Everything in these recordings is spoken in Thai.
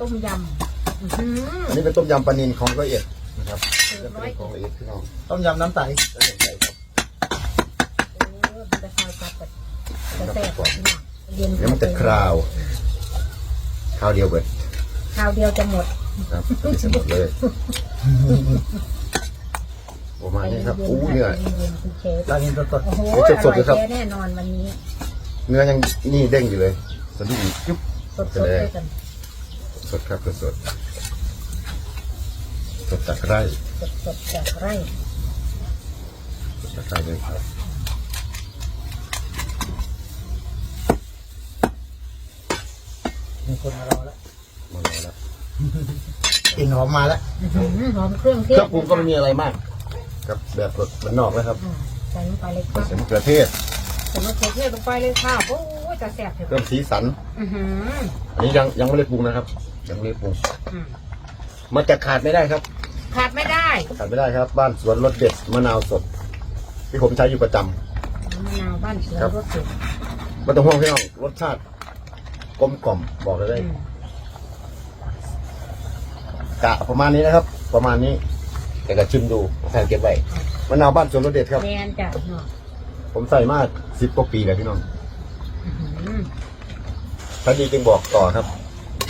ต้มยำอื้อหืออันนี้เป็นต้มยำปลานินของละเอียดนะครับสูตจะรร้เป็อยนของละเอียดพี่น้องต้มยำน้ำใสแล้วอย่างไรครับอันนี้เริ่มจะคอยจับกับจะแซ่บกว่าที่หนักเย็นเดี๋ยวมันจะคราวคราวเดียวเบิดคราวเดียวจะหมด ครับจะหมดเลยประมาณนี้ครับอู้เนื้อเย็นๆคุณเชฟเรากินสดโอ้โหเดี๋ยวอสดๆร่อยเลยครับ แท้แน่นอนวันนี้ เนื้อยังนี่เด้งอยู่เลยสะดุ้งจุ๊บสดๆด้วยกันส ดครับสดสดจากไร่สดๆจากไร่สดจากไร่เลยครับๆมีคนมารอแล้วมารอแล้วกลิ่นหอมมาแล้วอื้อหือหอมเครื่องเทเคศรื่องปรุงก็ไม่มีอะไรมาก ครับแบบรสมันนอกแล้วครับอ่าใส่ลงไปเลยครับใส่มะเขือเทศใส่มะเขือเทศลงไปเลยค่ะโอ้ยจะแซ่บเถเพิ่อะมสีสันอือหืออันนี้ยังยังไม่ได้ปรุงนะครับ ยังไม่ได้ปรุงอืมมันจะขาดไม่ได้ครับ ขาดไม่ได้ ขาดไม่ได้ครับ บ้านสวนรสเด็ดมะนาวสด ที่ผมใช้อยู่ประจำมะนาวบ้านสวนครับรสเด็ดไม่ต้องห่วงพี่น้องรสชาติกลมกล่อมบอกเลยได้อืมกะประมาณนี้นะครับ ประมาณนี้แต่ก็ชิมดูแทนเก็บไว้มะนาวบ้านสวนรสเด็ดครับ แมนจ้ะเนาะผมใส่มาสิบกว่าปีแล้วพี่น้องอื้อหือถ้าดีจึงบอกต่อครับ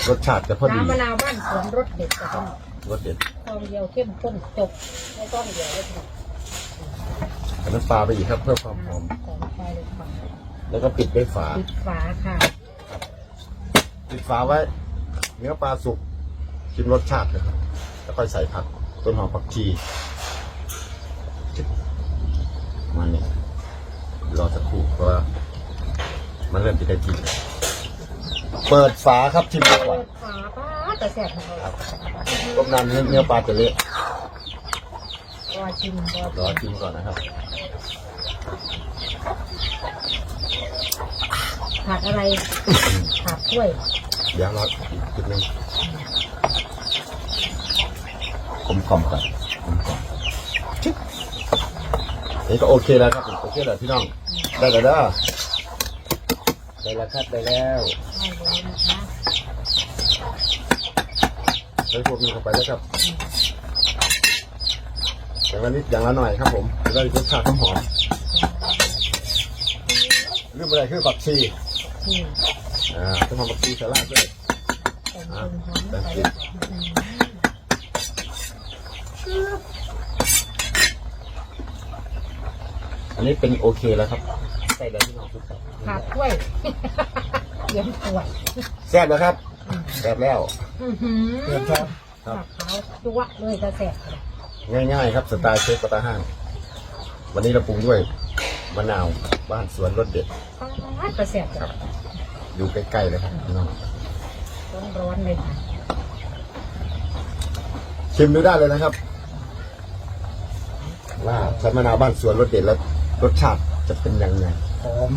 รสชาติจะพอดีน้ำมะนาวบ้านสวนรสเด็ดจะต้องรสเด็ดซองเดียวเข้มข้นจบไม่ต้องเดียวเลยค่ะใส่น้ำปลาไปอีกครับเพื่อความหอมใส่ลงไปเลยค่ะแล้วก็ปิดด้วยฝา ปิดฝาค่ะปิดฝาไว้ เนื้อปลาสุกชิมรสชาตินะครับแล้วค่อยใส่ผักต้นหอมผักชีประมันนี้รอสักครู่เพราะว่ามันเริ่มจะได้ที่แล้ว เปิดฝาครับชิมดูก่อนเปิดฝาป้าแต่แสบของเราต้มน้ำเนื้อเนื้อปลาจะเละรอชิมรอรอชิมชิมก่อนนะครับผัดอะไรผัดถ้วยเดี๋ยวรออีกจุดหนึ่งกลมกล่อมก่อนกลมกล่อมชิบนี่ก็โอเคแล้วครับโอเคแล้วพี่น้องได้แล้วเด้อ ได้แล้วครับได้แล้วได้เลยนะคะใส่พวกนี้เข้าไปแล้วครับอย่างละนิดอย่างละหน่อยครับผมจะได้รสชาติหอมๆเรื่องอะไรคือบักชีนี่อ่าต้องทำบักชีสลัดด้วยใส่ต้นหอมลงไปเลยค่ะอื้อหืออันนี้เป็นโอเคแล้วครับใส่แล้วพี่น้องทุกท่านผัดถ้วยเตรียมถ้วยแซ่บแล้วครับแซ่บแล้วอื้อหือเตรียมช้อนครับผัดขาวจั๊วะเลยจะแสบง่ายๆครับสไตล์เชฟกระตาห้าง วันนี้เราปรุงด้วยมะนาวบ้านสวนรสเด็ดป้าจะแสบครับอยู่ใกล้ๆเลยครับพี่น้องร้อนร้อนๆเลยค่ะชิมดูได้เลยนะครับ ว่าใช้มะนาวบ้านสวนรสเด็ดแล้วรสชาติจะเป็นยังไง หอม